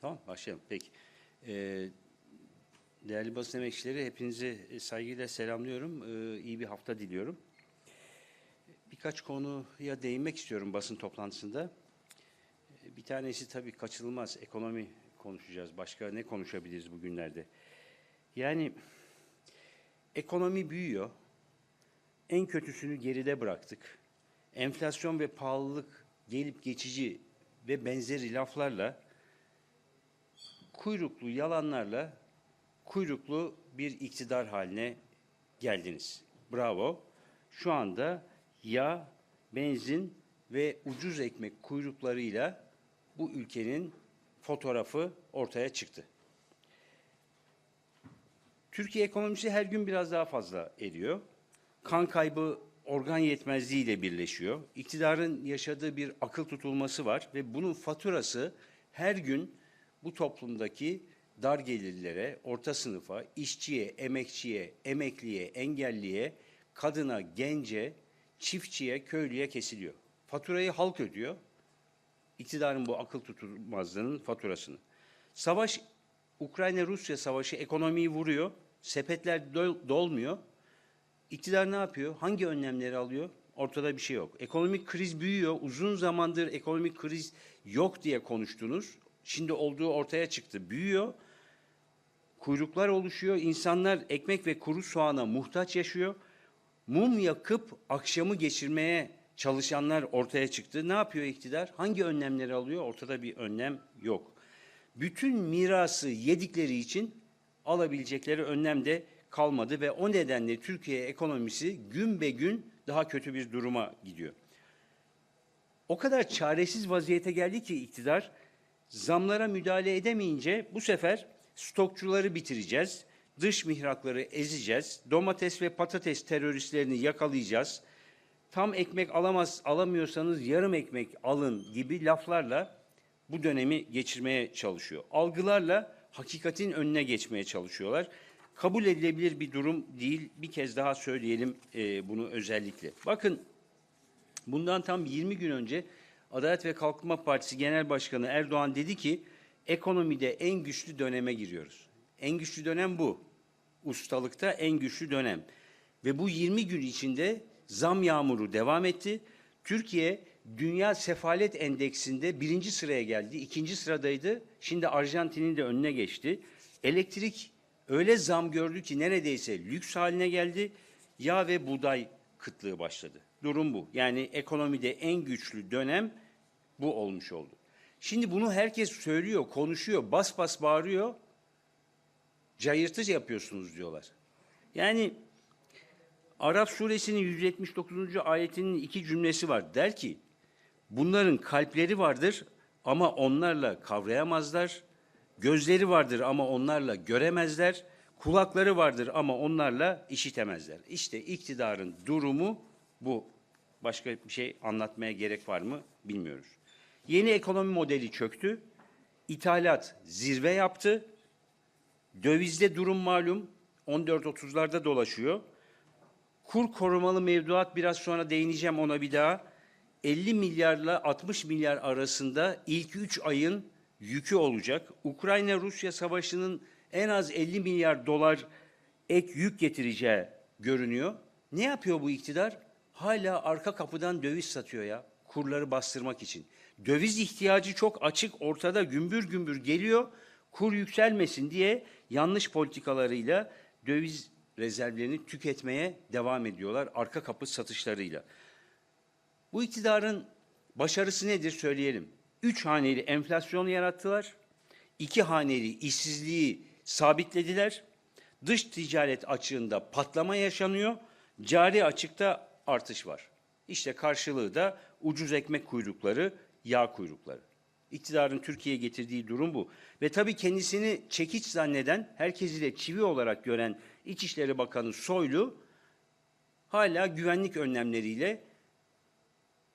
Tamam başlayalım. Peki. Ee, değerli basın emekçileri hepinizi saygıyla selamlıyorum. Ee, iyi bir hafta diliyorum. Birkaç konuya değinmek istiyorum basın toplantısında. Ee, Bir tanesi tabii kaçınılmaz ekonomi konuşacağız. Başka ne konuşabiliriz bugünlerde? Yani ekonomi büyüyor. En kötüsünü geride bıraktık. Enflasyon ve pahalılık gelip geçici ve benzeri laflarla kuyruklu yalanlarla kuyruklu bir iktidar haline geldiniz. Bravo. Şu anda yağ, benzin ve ucuz ekmek kuyruklarıyla bu ülkenin fotoğrafı ortaya çıktı. Türkiye ekonomisi her gün biraz daha fazla eriyor. Kan kaybı organ yetmezliğiyle birleşiyor. İktidarın yaşadığı bir akıl tutulması var ve bunun faturası her gün bu toplumdaki dar gelirlere, orta sınıfa, işçiye, emekçiye, emekliye, engelliye, kadına, gence, çiftçiye, köylüye kesiliyor. Faturayı halk ödüyor. İktidarın bu akıl tutulmazlığının faturasını. Savaş, Ukrayna-Rusya savaşı ekonomiyi vuruyor. Sepetler dol- dolmuyor. İktidar ne yapıyor? Hangi önlemleri alıyor? Ortada bir şey yok. Ekonomik kriz büyüyor. Uzun zamandır ekonomik kriz yok diye konuştunuz. Şimdi olduğu ortaya çıktı. Büyüyor. Kuyruklar oluşuyor. İnsanlar ekmek ve kuru soğana muhtaç yaşıyor. Mum yakıp akşamı geçirmeye çalışanlar ortaya çıktı. Ne yapıyor iktidar? Hangi önlemleri alıyor? Ortada bir önlem yok. Bütün mirası yedikleri için alabilecekleri önlem de kalmadı ve o nedenle Türkiye ekonomisi gün be gün daha kötü bir duruma gidiyor. O kadar çaresiz vaziyete geldi ki iktidar zamlara müdahale edemeyince bu sefer stokçuları bitireceğiz, dış mihrakları ezeceğiz, domates ve patates teröristlerini yakalayacağız. Tam ekmek alamaz alamıyorsanız yarım ekmek alın gibi laflarla bu dönemi geçirmeye çalışıyor. Algılarla hakikatin önüne geçmeye çalışıyorlar. Kabul edilebilir bir durum değil. Bir kez daha söyleyelim e, bunu özellikle. Bakın bundan tam 20 gün önce Adalet ve Kalkınma Partisi Genel Başkanı Erdoğan dedi ki ekonomide en güçlü döneme giriyoruz. En güçlü dönem bu. Ustalıkta en güçlü dönem. Ve bu 20 gün içinde zam yağmuru devam etti. Türkiye Dünya Sefalet Endeksinde birinci sıraya geldi. ikinci sıradaydı. Şimdi Arjantin'in de önüne geçti. Elektrik öyle zam gördü ki neredeyse lüks haline geldi. Yağ ve buğday kıtlığı başladı. Durum bu. Yani ekonomide en güçlü dönem bu olmuş oldu. Şimdi bunu herkes söylüyor, konuşuyor, bas bas bağırıyor. Cayırtı yapıyorsunuz diyorlar. Yani Araf suresinin 179. ayetinin iki cümlesi var. Der ki, bunların kalpleri vardır ama onlarla kavrayamazlar. Gözleri vardır ama onlarla göremezler. Kulakları vardır ama onlarla işitemezler. İşte iktidarın durumu bu. Başka bir şey anlatmaya gerek var mı bilmiyoruz. Yeni ekonomi modeli çöktü. İthalat zirve yaptı. Dövizde durum malum 14.30'larda dolaşıyor. Kur korumalı mevduat biraz sonra değineceğim ona bir daha. 50 milyarla 60 milyar arasında ilk 3 ayın yükü olacak. Ukrayna-Rusya savaşının en az 50 milyar dolar ek yük getireceği görünüyor. Ne yapıyor bu iktidar? Hala arka kapıdan döviz satıyor ya kurları bastırmak için. Döviz ihtiyacı çok açık ortada gümbür gümbür geliyor. Kur yükselmesin diye yanlış politikalarıyla döviz rezervlerini tüketmeye devam ediyorlar arka kapı satışlarıyla. Bu iktidarın başarısı nedir söyleyelim. Üç haneli enflasyonu yarattılar. iki haneli işsizliği sabitlediler. Dış ticaret açığında patlama yaşanıyor. Cari açıkta artış var. İşte karşılığı da ucuz ekmek kuyrukları, yağ kuyrukları. İktidarın Türkiye'ye getirdiği durum bu. Ve tabii kendisini çekiç zanneden, herkesi de çivi olarak gören İçişleri Bakanı Soylu hala güvenlik önlemleriyle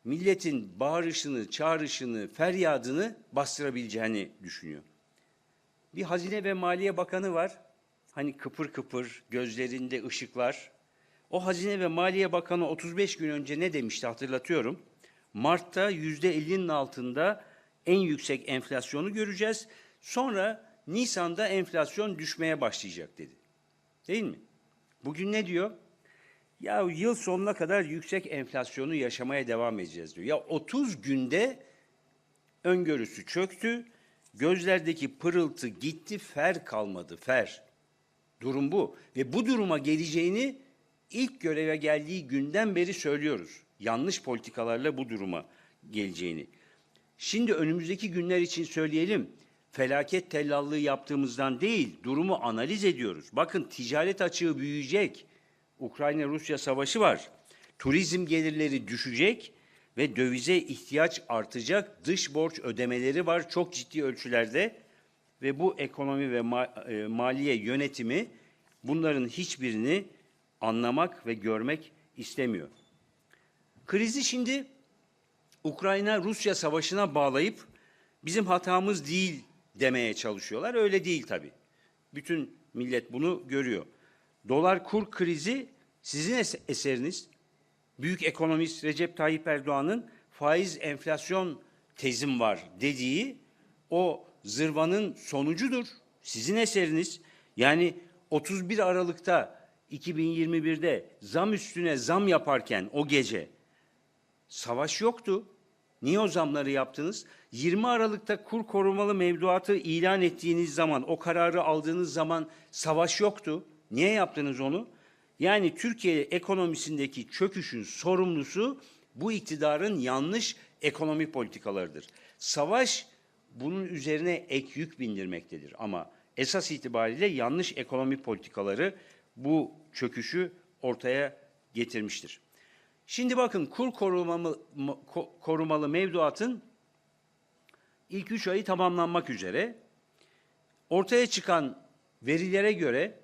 milletin bağırışını, çağrışını, feryadını bastırabileceğini düşünüyor. Bir Hazine ve Maliye Bakanı var. Hani kıpır kıpır, gözlerinde ışıklar. O Hazine ve Maliye Bakanı 35 gün önce ne demişti hatırlatıyorum. Mart'ta yüzde 50'nin altında en yüksek enflasyonu göreceğiz. Sonra Nisan'da enflasyon düşmeye başlayacak dedi. Değil mi? Bugün ne diyor? Ya yıl sonuna kadar yüksek enflasyonu yaşamaya devam edeceğiz diyor. Ya 30 günde öngörüsü çöktü. Gözlerdeki pırıltı gitti, fer kalmadı, fer. Durum bu. Ve bu duruma geleceğini ilk göreve geldiği günden beri söylüyoruz. Yanlış politikalarla bu duruma geleceğini. Şimdi önümüzdeki günler için söyleyelim. Felaket tellallığı yaptığımızdan değil, durumu analiz ediyoruz. Bakın ticaret açığı büyüyecek. Ukrayna-Rusya savaşı var. Turizm gelirleri düşecek ve dövize ihtiyaç artacak. Dış borç ödemeleri var çok ciddi ölçülerde ve bu ekonomi ve e, maliye yönetimi bunların hiçbirini anlamak ve görmek istemiyor. Krizi şimdi Ukrayna-Rusya savaşına bağlayıp bizim hatamız değil demeye çalışıyorlar. Öyle değil tabii. Bütün millet bunu görüyor. Dolar kur krizi sizin es- eseriniz. Büyük ekonomist Recep Tayyip Erdoğan'ın faiz enflasyon tezim var dediği o zırvanın sonucudur. Sizin eseriniz. Yani 31 Aralık'ta 2021'de zam üstüne zam yaparken o gece Savaş yoktu. Niye o zamları yaptınız? 20 Aralık'ta kur korumalı mevduatı ilan ettiğiniz zaman, o kararı aldığınız zaman savaş yoktu. Niye yaptınız onu? Yani Türkiye ekonomisindeki çöküşün sorumlusu bu iktidarın yanlış ekonomi politikalarıdır. Savaş bunun üzerine ek yük bindirmektedir ama esas itibariyle yanlış ekonomi politikaları bu çöküşü ortaya getirmiştir. Şimdi bakın kur korumalı, ko- korumalı mevduatın ilk üç ayı tamamlanmak üzere. Ortaya çıkan verilere göre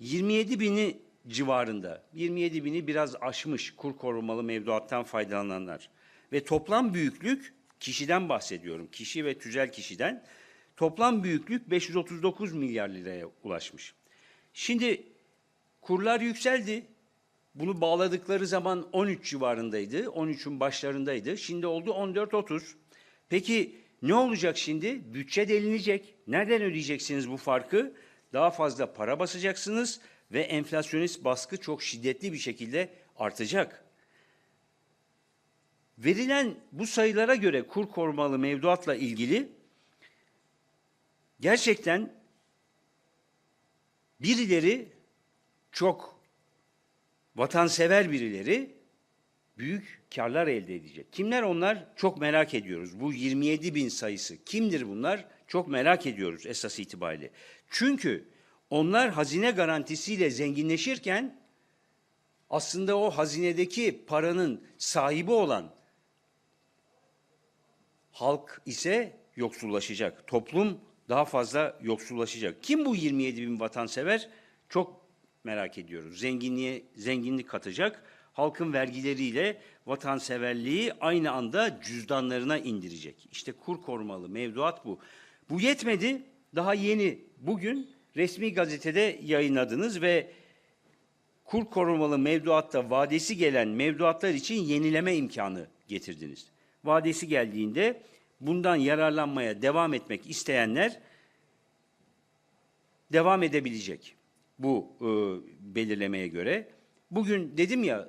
27 bini civarında, 27 bini biraz aşmış kur korumalı mevduattan faydalananlar. Ve toplam büyüklük, kişiden bahsediyorum, kişi ve tüzel kişiden, toplam büyüklük 539 milyar liraya ulaşmış. Şimdi kurlar yükseldi, bunu bağladıkları zaman 13 civarındaydı. 13'ün başlarındaydı. Şimdi oldu 14-30. Peki ne olacak şimdi? Bütçe delinecek. Nereden ödeyeceksiniz bu farkı? Daha fazla para basacaksınız ve enflasyonist baskı çok şiddetli bir şekilde artacak. Verilen bu sayılara göre kur korumalı mevduatla ilgili gerçekten birileri çok vatansever birileri büyük karlar elde edecek. Kimler onlar? Çok merak ediyoruz. Bu 27 bin sayısı. Kimdir bunlar? Çok merak ediyoruz esas itibariyle. Çünkü onlar hazine garantisiyle zenginleşirken aslında o hazinedeki paranın sahibi olan halk ise yoksullaşacak. Toplum daha fazla yoksullaşacak. Kim bu 27 bin vatansever? Çok merak ediyoruz. Zenginliğe zenginlik katacak. Halkın vergileriyle vatanseverliği aynı anda cüzdanlarına indirecek. İşte kur korumalı mevduat bu. Bu yetmedi. Daha yeni bugün resmi gazetede yayınladınız ve kur korumalı mevduatta vadesi gelen mevduatlar için yenileme imkanı getirdiniz. Vadesi geldiğinde bundan yararlanmaya devam etmek isteyenler devam edebilecek bu e, belirlemeye göre. Bugün dedim ya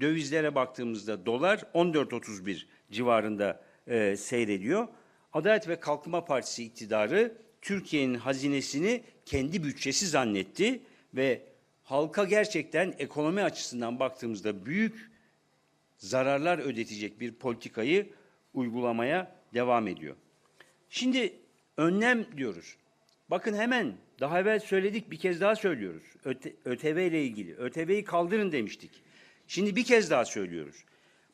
dövizlere baktığımızda dolar 14.31 civarında e, seyrediyor. Adalet ve Kalkınma Partisi iktidarı Türkiye'nin hazinesini kendi bütçesi zannetti ve halka gerçekten ekonomi açısından baktığımızda büyük zararlar ödetecek bir politikayı uygulamaya devam ediyor. Şimdi önlem diyoruz. Bakın hemen daha evvel söyledik bir kez daha söylüyoruz. Öte, ÖTV ile ilgili. ÖTV'yi kaldırın demiştik. Şimdi bir kez daha söylüyoruz.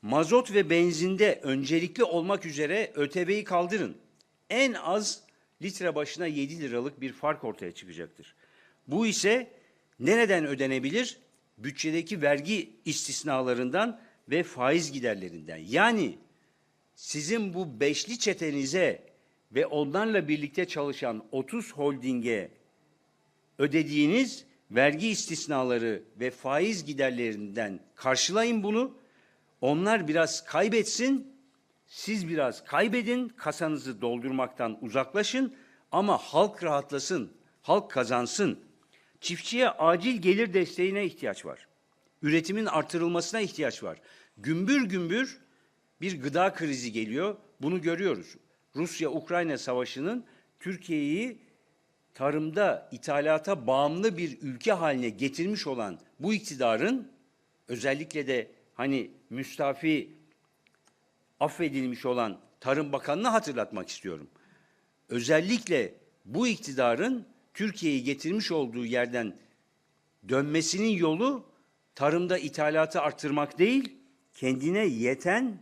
Mazot ve benzinde öncelikli olmak üzere ÖTV'yi kaldırın. En az litre başına 7 liralık bir fark ortaya çıkacaktır. Bu ise nereden ödenebilir? Bütçedeki vergi istisnalarından ve faiz giderlerinden. Yani sizin bu beşli çetenize ve onlarla birlikte çalışan 30 holdinge ödediğiniz vergi istisnaları ve faiz giderlerinden karşılayın bunu. Onlar biraz kaybetsin, siz biraz kaybedin, kasanızı doldurmaktan uzaklaşın Ama halk rahatlasın, halk kazansın. Çiftçiye acil gelir desteğine ihtiyaç var. Üretimin artırılmasına ihtiyaç var. Gümbür gümbür bir gıda krizi geliyor. Bunu görüyoruz. Rusya-Ukrayna savaşının Türkiye'yi tarımda ithalata bağımlı bir ülke haline getirmiş olan bu iktidarın özellikle de hani müstafi affedilmiş olan Tarım Bakanı'nı hatırlatmak istiyorum. Özellikle bu iktidarın Türkiye'yi getirmiş olduğu yerden dönmesinin yolu tarımda ithalatı arttırmak değil, kendine yeten,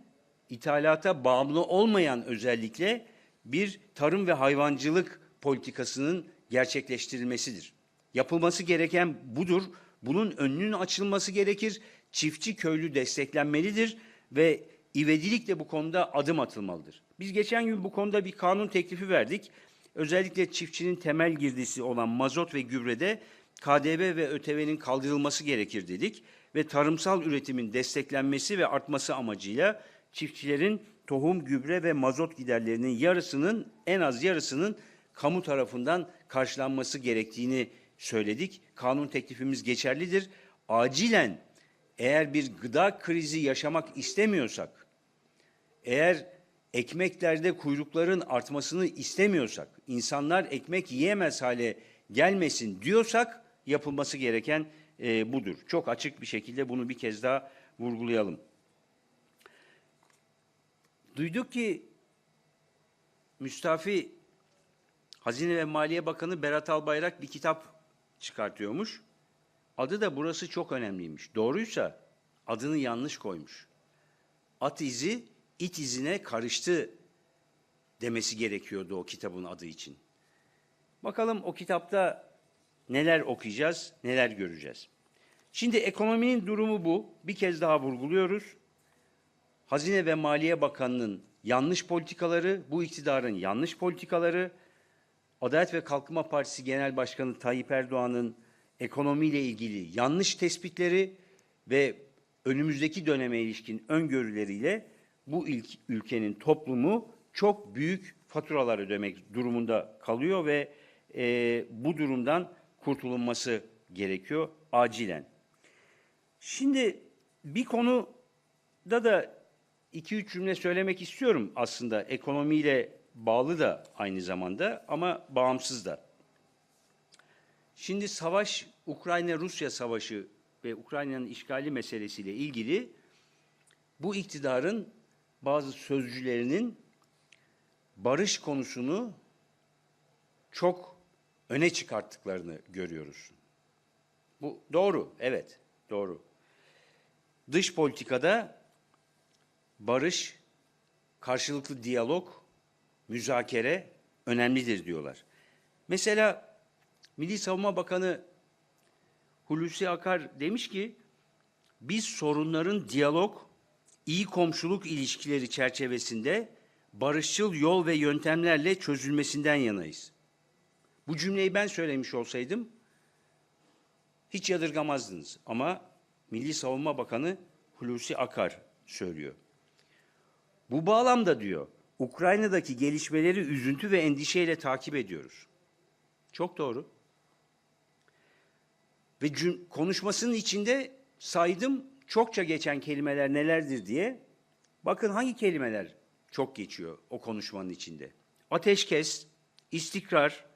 ithalata bağımlı olmayan özellikle bir tarım ve hayvancılık politikasının gerçekleştirilmesidir. Yapılması gereken budur. Bunun önünün açılması gerekir. Çiftçi köylü desteklenmelidir ve ivedilik de bu konuda adım atılmalıdır. Biz geçen gün bu konuda bir kanun teklifi verdik. Özellikle çiftçinin temel girdisi olan mazot ve gübrede KDV ve ÖTV'nin kaldırılması gerekir dedik ve tarımsal üretimin desteklenmesi ve artması amacıyla çiftçilerin tohum, gübre ve mazot giderlerinin yarısının en az yarısının kamu tarafından karşılanması gerektiğini söyledik. Kanun teklifimiz geçerlidir. Acilen eğer bir gıda krizi yaşamak istemiyorsak, eğer ekmeklerde kuyrukların artmasını istemiyorsak, insanlar ekmek yiyemez hale gelmesin diyorsak yapılması gereken e, budur. Çok açık bir şekilde bunu bir kez daha vurgulayalım. Duyduk ki müstafi Hazine ve Maliye Bakanı Berat Albayrak bir kitap çıkartıyormuş. Adı da burası çok önemliymiş. Doğruysa adını yanlış koymuş. At izi it izine karıştı demesi gerekiyordu o kitabın adı için. Bakalım o kitapta neler okuyacağız, neler göreceğiz. Şimdi ekonominin durumu bu. Bir kez daha vurguluyoruz. Hazine ve Maliye Bakanı'nın yanlış politikaları, bu iktidarın yanlış politikaları, Adalet ve Kalkınma Partisi Genel Başkanı Tayyip Erdoğan'ın ekonomiyle ilgili yanlış tespitleri ve önümüzdeki döneme ilişkin öngörüleriyle bu ilk ülkenin toplumu çok büyük faturalar ödemek durumunda kalıyor ve e, bu durumdan kurtulunması gerekiyor acilen. Şimdi bir konuda da iki üç cümle söylemek istiyorum aslında ekonomiyle bağlı da aynı zamanda ama bağımsız da. Şimdi savaş Ukrayna-Rusya savaşı ve Ukrayna'nın işgali meselesiyle ilgili bu iktidarın bazı sözcülerinin barış konusunu çok öne çıkarttıklarını görüyoruz. Bu doğru, evet, doğru. Dış politikada barış, karşılıklı diyalog, müzakere önemlidir diyorlar. Mesela Milli Savunma Bakanı Hulusi Akar demiş ki biz sorunların diyalog, iyi komşuluk ilişkileri çerçevesinde barışçıl yol ve yöntemlerle çözülmesinden yanayız. Bu cümleyi ben söylemiş olsaydım hiç yadırgamazdınız ama Milli Savunma Bakanı Hulusi Akar söylüyor. Bu bağlamda diyor Ukrayna'daki gelişmeleri üzüntü ve endişeyle takip ediyoruz. Çok doğru. Ve konuşmasının içinde saydım çokça geçen kelimeler nelerdir diye. Bakın hangi kelimeler çok geçiyor o konuşmanın içinde. Ateşkes, istikrar,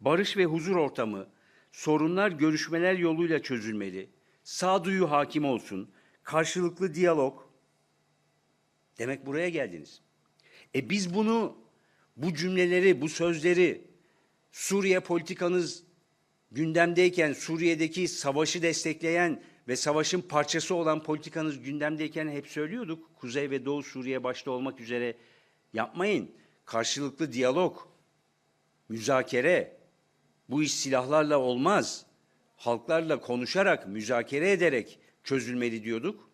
barış ve huzur ortamı, sorunlar görüşmeler yoluyla çözülmeli, sağduyu hakim olsun, karşılıklı diyalog. Demek buraya geldiniz. E biz bunu, bu cümleleri, bu sözleri Suriye politikanız gündemdeyken, Suriye'deki savaşı destekleyen ve savaşın parçası olan politikanız gündemdeyken hep söylüyorduk. Kuzey ve Doğu Suriye başta olmak üzere yapmayın. Karşılıklı diyalog, müzakere, bu iş silahlarla olmaz. Halklarla konuşarak, müzakere ederek çözülmeli diyorduk.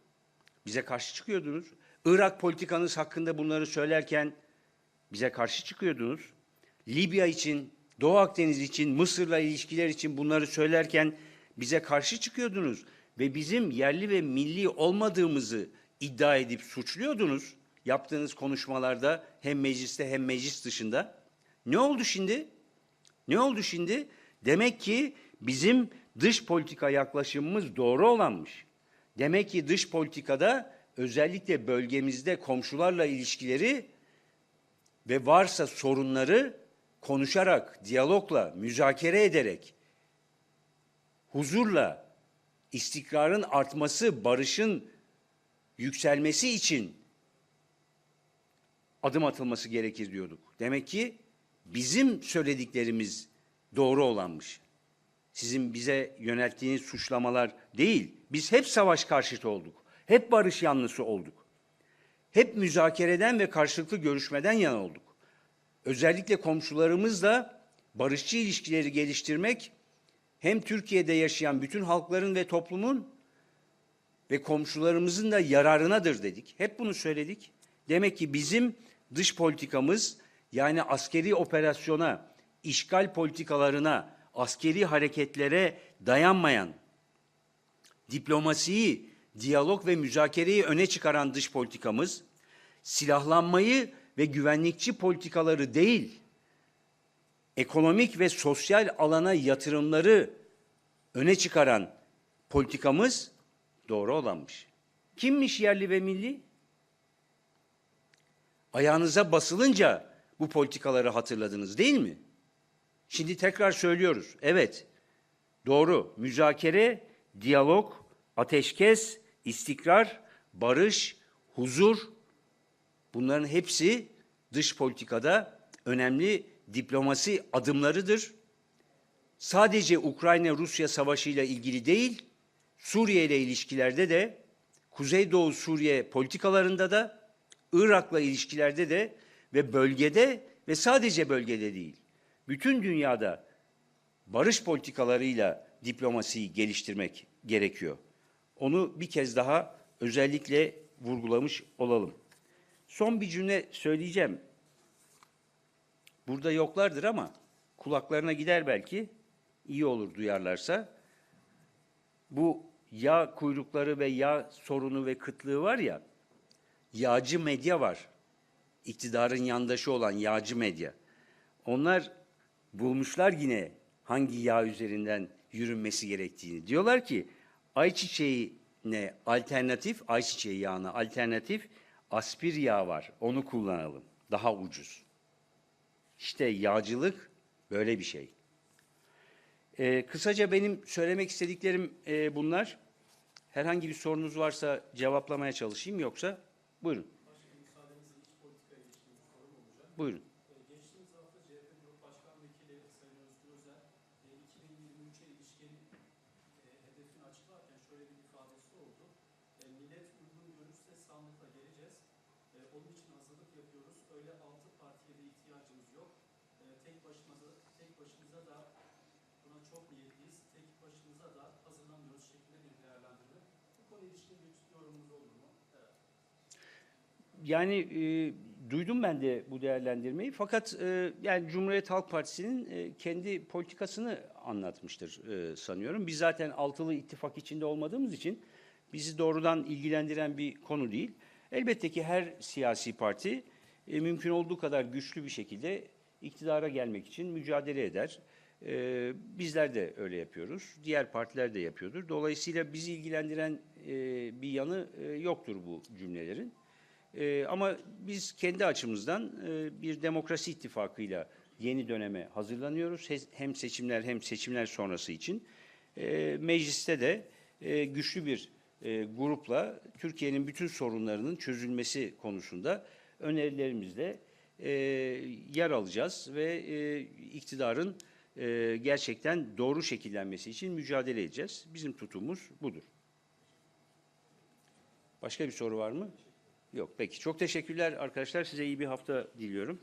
Bize karşı çıkıyordunuz. Irak politikanız hakkında bunları söylerken bize karşı çıkıyordunuz. Libya için, Doğu Akdeniz için, Mısır'la ilişkiler için bunları söylerken bize karşı çıkıyordunuz ve bizim yerli ve milli olmadığımızı iddia edip suçluyordunuz yaptığınız konuşmalarda hem mecliste hem meclis dışında. Ne oldu şimdi? Ne oldu şimdi? Demek ki bizim dış politika yaklaşımımız doğru olanmış. Demek ki dış politikada özellikle bölgemizde komşularla ilişkileri ve varsa sorunları konuşarak, diyalogla, müzakere ederek, huzurla, istikrarın artması, barışın yükselmesi için adım atılması gerekir diyorduk. Demek ki bizim söylediklerimiz doğru olanmış. Sizin bize yönelttiğiniz suçlamalar değil. Biz hep savaş karşıtı olduk. Hep barış yanlısı olduk. Hep müzakereden ve karşılıklı görüşmeden yana olduk. Özellikle komşularımızla barışçı ilişkileri geliştirmek hem Türkiye'de yaşayan bütün halkların ve toplumun ve komşularımızın da yararınadır dedik. Hep bunu söyledik. Demek ki bizim dış politikamız yani askeri operasyona, işgal politikalarına, askeri hareketlere dayanmayan, diplomasiyi, diyalog ve müzakereyi öne çıkaran dış politikamız, silahlanmayı ve güvenlikçi politikaları değil, ekonomik ve sosyal alana yatırımları öne çıkaran politikamız doğru olanmış. Kimmiş yerli ve milli? Ayağınıza basılınca bu politikaları hatırladınız değil mi? Şimdi tekrar söylüyoruz. Evet, doğru. Müzakere, diyalog, ateşkes, istikrar, barış, huzur bunların hepsi dış politikada önemli diplomasi adımlarıdır. Sadece Ukrayna-Rusya savaşıyla ilgili değil, Suriye ile ilişkilerde de, Kuzeydoğu Suriye politikalarında da, Irak'la ilişkilerde de ve bölgede ve sadece bölgede değil, bütün dünyada barış politikalarıyla diplomasiyi geliştirmek gerekiyor. Onu bir kez daha özellikle vurgulamış olalım. Son bir cümle söyleyeceğim. Burada yoklardır ama kulaklarına gider belki. iyi olur duyarlarsa. Bu yağ kuyrukları ve yağ sorunu ve kıtlığı var ya, yağcı medya var. İktidarın yandaşı olan yağcı medya. Onlar bulmuşlar yine hangi yağ üzerinden yürünmesi gerektiğini. Diyorlar ki ayçiçeğine alternatif, ayçiçeği yağına alternatif aspir yağ var. Onu kullanalım. Daha ucuz. İşte yağcılık böyle bir şey. Ee, kısaca benim söylemek istediklerim e, bunlar. Herhangi bir sorunuz varsa cevaplamaya çalışayım yoksa buyurun. Buyurun. Geçtiğimiz hafta CHP Grup Başkan Vekili Sayın Özgür Özel, e, 2023'e ilişkin e, hedefini açıklarken şöyle bir ifadesi oldu. E, Millet uygun görürse sandıkla geleceğiz. E, Onun için hazırlık yapıyoruz. Öyle altı partiye de ihtiyacımız yok. E, Tek başımıza, tek başımıza da buna çok niyetliyiz. Tek başımıza da hazırlanmıyoruz şeklinde bir değerlendirme. Bu konu ilişkin bir yorumunuz olur mu? Evet. Yani e, duydum ben de bu değerlendirmeyi fakat e, yani Cumhuriyet Halk Partisi'nin e, kendi politikasını anlatmıştır e, sanıyorum. Biz zaten altılı ittifak içinde olmadığımız için bizi doğrudan ilgilendiren bir konu değil. Elbette ki her siyasi parti e, mümkün olduğu kadar güçlü bir şekilde iktidara gelmek için mücadele eder. E, bizler de öyle yapıyoruz. Diğer partiler de yapıyordur. Dolayısıyla bizi ilgilendiren e, bir yanı e, yoktur bu cümlelerin. Ee, ama biz kendi açımızdan e, bir demokrasi ittifakıyla yeni döneme hazırlanıyoruz. He- Hem seçimler hem seçimler sonrası için. E, mecliste de e, güçlü bir e, grupla Türkiye'nin bütün sorunlarının çözülmesi konusunda önerilerimizle e, yer alacağız ve e, iktidarın e, gerçekten doğru şekillenmesi için mücadele edeceğiz. Bizim tutumumuz budur. Başka bir soru var mı? Yok. Peki. Çok teşekkürler arkadaşlar. Size iyi bir hafta diliyorum.